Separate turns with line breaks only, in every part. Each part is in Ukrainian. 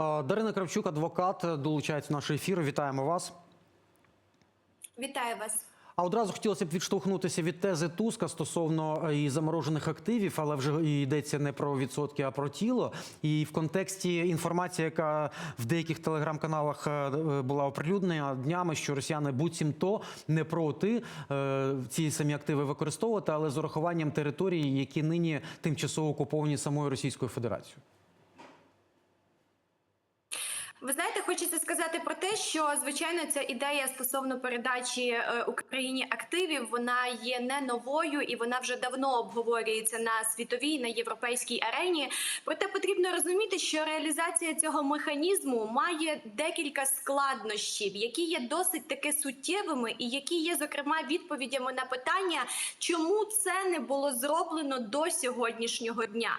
Е, Дарина Кравчук, адвокат, долучається в наш ефір. Вітаємо вас.
Вітаю вас.
А одразу хотілося б відштовхнутися від тези Туска стосовно е, і заморожених активів, але вже і йдеться не про відсотки, а про тіло. І в контексті інформації, яка в деяких телеграм-каналах е, була оприлюднена днями, що росіяни буцімто не проти е, ці самі активи використовувати, але з урахуванням територій, які нині тимчасово окуповані самою Російською Федерацією.
Ви знаєте, хочеться сказати про те, що звичайно ця ідея стосовно передачі е, Україні активів вона є не новою і вона вже давно обговорюється на світовій на європейській арені. Проте потрібно розуміти, що реалізація цього механізму має декілька складнощів, які є досить таки суттєвими, і які є зокрема відповідями на питання, чому це не було зроблено до сьогоднішнього дня.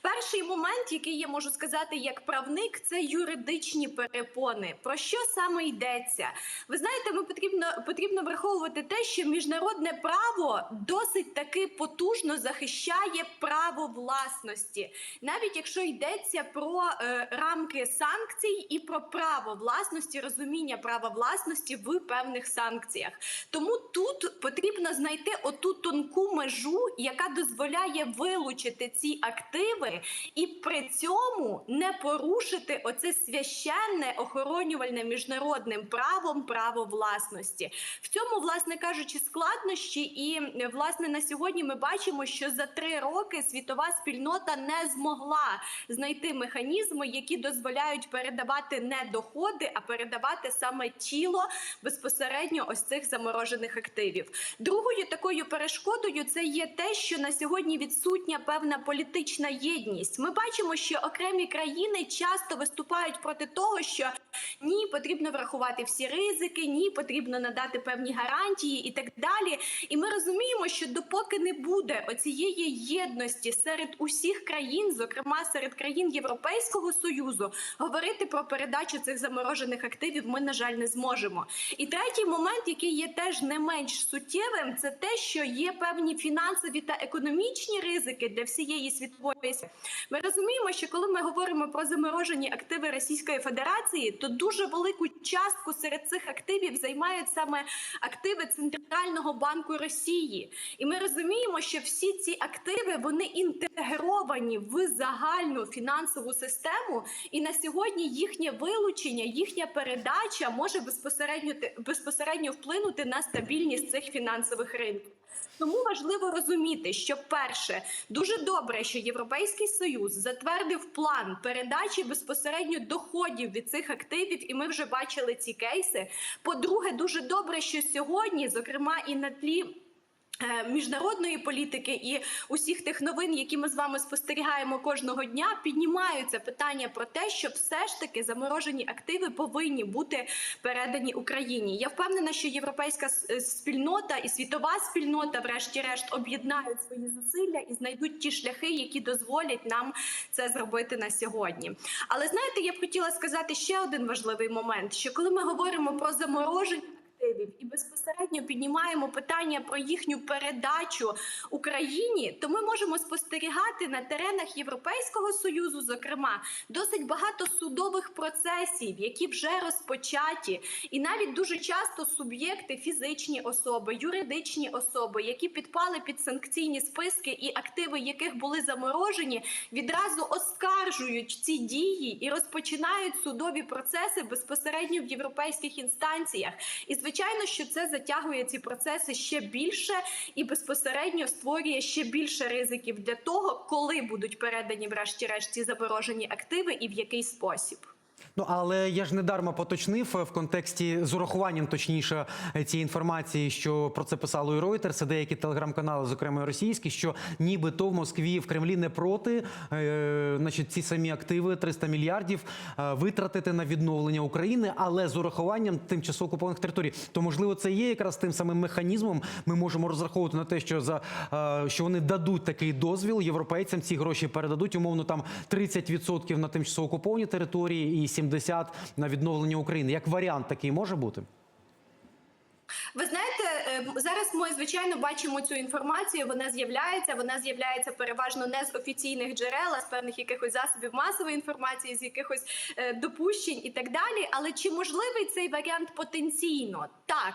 Перший момент, який я можу сказати як правник, це юридичні перепони. Про що саме йдеться? Ви знаєте, ми потрібно потрібно враховувати те, що міжнародне право досить таки потужно захищає право власності, навіть якщо йдеться про е, рамки санкцій і про право власності, розуміння права власності в певних санкціях. Тому тут потрібно знайти оту тонку межу, яка дозволяє вилучити ці активи, і при цьому не порушити оце священне охоронювальне міжнародним правом право власності. В цьому, власне кажучи, складнощі, і власне на сьогодні ми бачимо, що за три роки світова спільнота не змогла знайти механізми, які дозволяють передавати не доходи, а передавати саме тіло безпосередньо ось цих заморожених активів. Другою такою перешкодою це є те, що на сьогодні відсутня певна політична єдність. Ми бачимо, що окремі країни часто виступають проти того, що ні, потрібно врахувати всі ризики, ні, потрібно надати певні гарантії і так далі. І ми розуміємо, що допоки не буде оцієї єдності серед усіх країн, зокрема серед країн Європейського союзу, говорити про передачу цих заморожених активів ми на жаль не зможемо. І третій момент, який є теж не менш суттєвим, це те, що є певні фінансові та економічні ризики для всієї світової. Ми розуміємо, що коли ми говоримо про заморожені активи Російської Федерації, то дуже велику частку серед цих активів займають саме активи Центрального банку Росії. І ми розуміємо, що всі ці активи вони інтегровані в загальну фінансову систему, і на сьогодні їхнє вилучення, їхня передача може безпосередньо безпосередньо вплинути на стабільність цих фінансових ринків. Тому важливо розуміти, що перше дуже добре, що Європейський Союз затвердив план передачі безпосередньо доходів від цих активів, і ми вже бачили ці кейси. По-друге, дуже добре, що сьогодні, зокрема, і на тлі. Е, Міжнародної політики і усіх тих новин, які ми з вами спостерігаємо кожного дня, піднімаються питання про те, що все ж таки заморожені активи повинні бути передані Україні. Я впевнена, що європейська е, спільнота і світова спільнота, врешті-решт, об'єднають свої зусилля і знайдуть ті шляхи, які дозволять нам це зробити на сьогодні. Але знаєте, я б хотіла сказати ще один важливий момент: що коли ми говоримо про заморожені активів і безпосередньо піднімаємо питання про їхню передачу Україні, то ми можемо спостерігати на теренах Європейського союзу, зокрема, досить багато судових процесів, які вже розпочаті, і навіть дуже часто суб'єкти, фізичні особи, юридичні особи, які підпали під санкційні списки, і активи яких були заморожені, відразу оскаржують ці дії і розпочинають судові процеси безпосередньо в європейських інстанціях. І звичайно, що це затягує ці процеси ще більше і безпосередньо створює ще більше ризиків для того, коли будуть передані, врешті-решт, ці заборожені активи і в який спосіб.
Ну але я ж не дарма поточнив е, в контексті з урахуванням, точніше, е, цієї інформації, що про це писало і Reuters, і деякі телеграм-канали, зокрема російські, що нібито в Москві в Кремлі не проти, е, значить, ці самі активи 300 мільярдів е, витратити на відновлення України, але з урахуванням тимчасово окупованих територій. То можливо, це є якраз тим самим механізмом. Ми можемо розраховувати на те, що за е, що вони дадуть такий дозвіл європейцям. Ці гроші передадуть умовно там 30% на тимчасово окуповані території і 70% на відновлення України. Як варіант такий може бути?
Ви знаєте, Е, Зараз ми звичайно бачимо цю інформацію. Вона з'являється. Вона з'являється переважно не з офіційних джерел, а з певних якихось засобів масової інформації, з якихось е, допущень і так далі. Але чи можливий цей варіант потенційно? Так.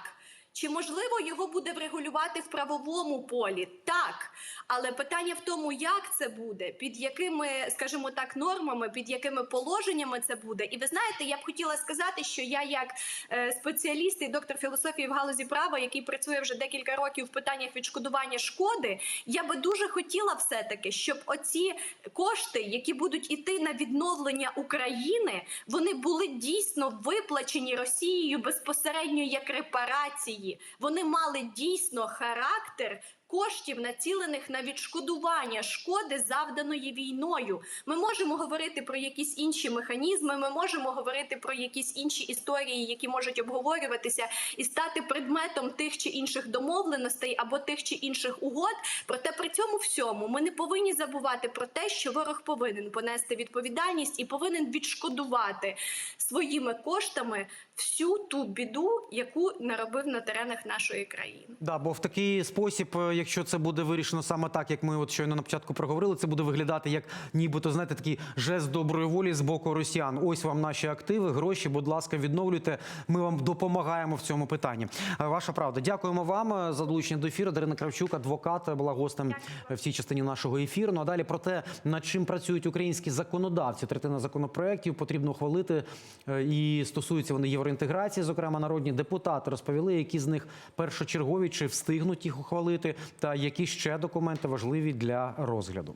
Чи можливо його буде врегулювати в правовому полі? Так, але питання в тому, як це буде, під якими, скажімо так, нормами, під якими положеннями це буде. І ви знаєте, я б хотіла сказати, що я, як е, спеціаліст і доктор філософії в галузі права, який працює вже декілька років в питаннях відшкодування шкоди, я би дуже хотіла все-таки, щоб оці кошти, які будуть іти на відновлення України, вони були дійсно виплачені Росією безпосередньо як репарації. Вони мали дійсно характер. Коштів націлених на відшкодування шкоди, завданої війною, ми можемо говорити про якісь інші механізми. Ми можемо говорити про якісь інші історії, які можуть обговорюватися і стати предметом тих чи інших домовленостей або тих чи інших угод. Проте при цьому всьому ми не повинні забувати про те, що ворог повинен понести відповідальність і повинен відшкодувати своїми коштами всю ту біду, яку наробив на теренах нашої країни.
Да, бо в такий спосіб, е, якщо це буде вирішено саме так, як ми от щойно на початку проговорили, це буде виглядати як нібито знаєте такий жест доброї волі з боку росіян. Ось вам наші активи, гроші. Будь ласка, відновлюйте. Ми вам допомагаємо в цьому питанні. Е, Ваша правда. Дякуємо вам е, за долучення до ефіру. Дарина Кравчук, адвокат, була гостем в цій частині нашого ефіру. Ну а далі про те, над чим працюють українські законодавці. Третина законопроєктів потрібно ухвалити е, і стосуються вони євроінтеграції. Зокрема, народні депутати розповіли, які з них першочергові чи встигнуть їх ухвалити, та які ще документи важливі для розгляду.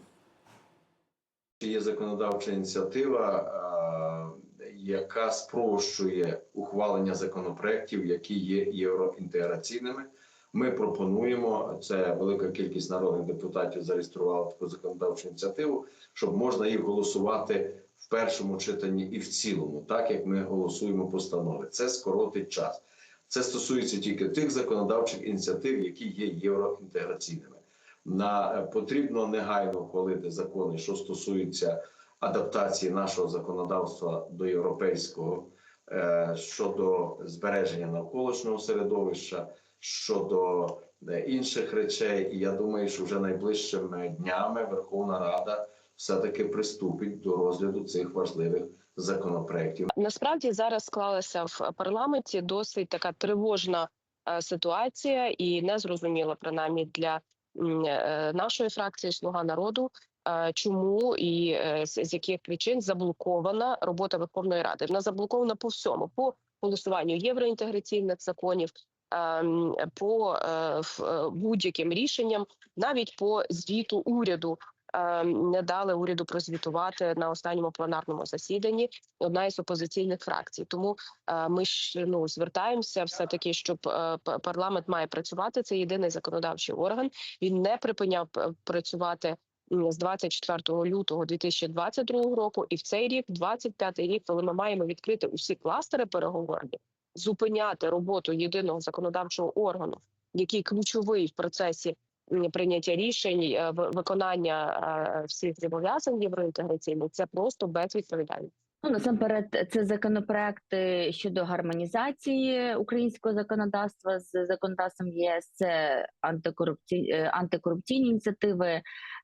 Є законодавча ініціатива, е, яка спрощує ухвалення законопроєктів, які є євроінтеграційними. Ми пропонуємо це велика кількість народних депутатів зареєструвала таку законодавчу ініціативу, щоб можна їх голосувати в першому читанні і в цілому, так як ми голосуємо постанови. Це скоротить час. Це стосується тільки тих законодавчих ініціатив, які є євроінтеграційними. На е, потрібно негайно ухвалити закони, що стосуються адаптації нашого законодавства до європейського е, щодо збереження навколишнього середовища, щодо е, інших речей. І я думаю, що вже найближчими днями Верховна Рада все-таки приступить до розгляду цих важливих законопроєктів.
Насправді зараз склалася в парламенті досить така тривожна е, ситуація, і незрозуміло принаймні для е, нашої фракції Слуга народу. е, Чому і з яких причин заблокована робота Верховної Ради? Вона заблокована по всьому по голосуванню євроінтеграційних законів, ем, по будь-яким рішенням, навіть по звіту уряду не дали уряду прозвітувати на останньому пленарному засіданні одна із опозиційних фракцій. Тому е, ми ж ну звертаємося, все таки, щоб е, парламент має працювати. Це єдиний законодавчий орган. Він не припиняв е, працювати. З 24 лютого 2022 року, і в цей рік, 25 рік, коли ми маємо відкрити усі кластери переговорні, зупиняти роботу єдиного законодавчого органу, який ключовий в процесі прийняття рішень, е, виконання е, всіх зобов'язань євроінтеграційних, це просто безвідповідально.
Ну, насамперед, це законопроекти щодо гармонізації українського законодавства з законодавством єС, це антикорупційні, антикорупційні ініціативи,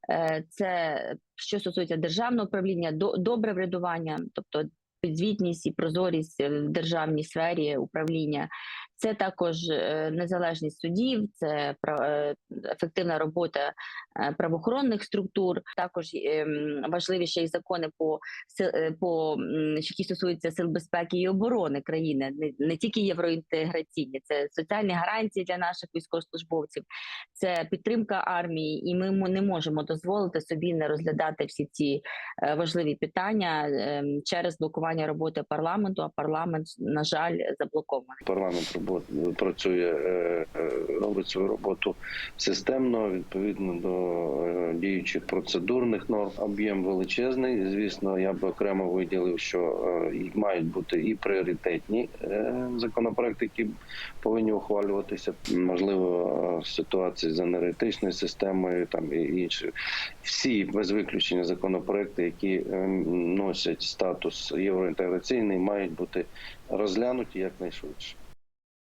е, це що стосується державного управління, до- добре врядування, тобто підзвітність і прозорість в державній сфері управління. Це також е, незалежність судів, це е, ефективна робота е, правоохоронних структур. Також важливі ще й закони по по які стосуються сил безпеки і оборони країни, не, тільки євроінтеграційні, це соціальні гарантії для наших військовослужбовців, це підтримка армії, і ми не можемо дозволити собі не розглядати всі ці важливі питання через блокування роботи парламенту. А парламент, на жаль, заблокований.
Парламент робот працює, е, е, робить свою роботу системно, відповідно до е, діючих процедурних норм. Об'єм величезний. Звісно, я б окремо виділив, що мають бути і пріоритетні законопроекти, які повинні ухвалюватися. Можливо, ситуації з енергетичною системою, там і інші всі без виключення законопроекти, які носять статус євроінтеграційний, мають бути розглянуті якнайшвидше.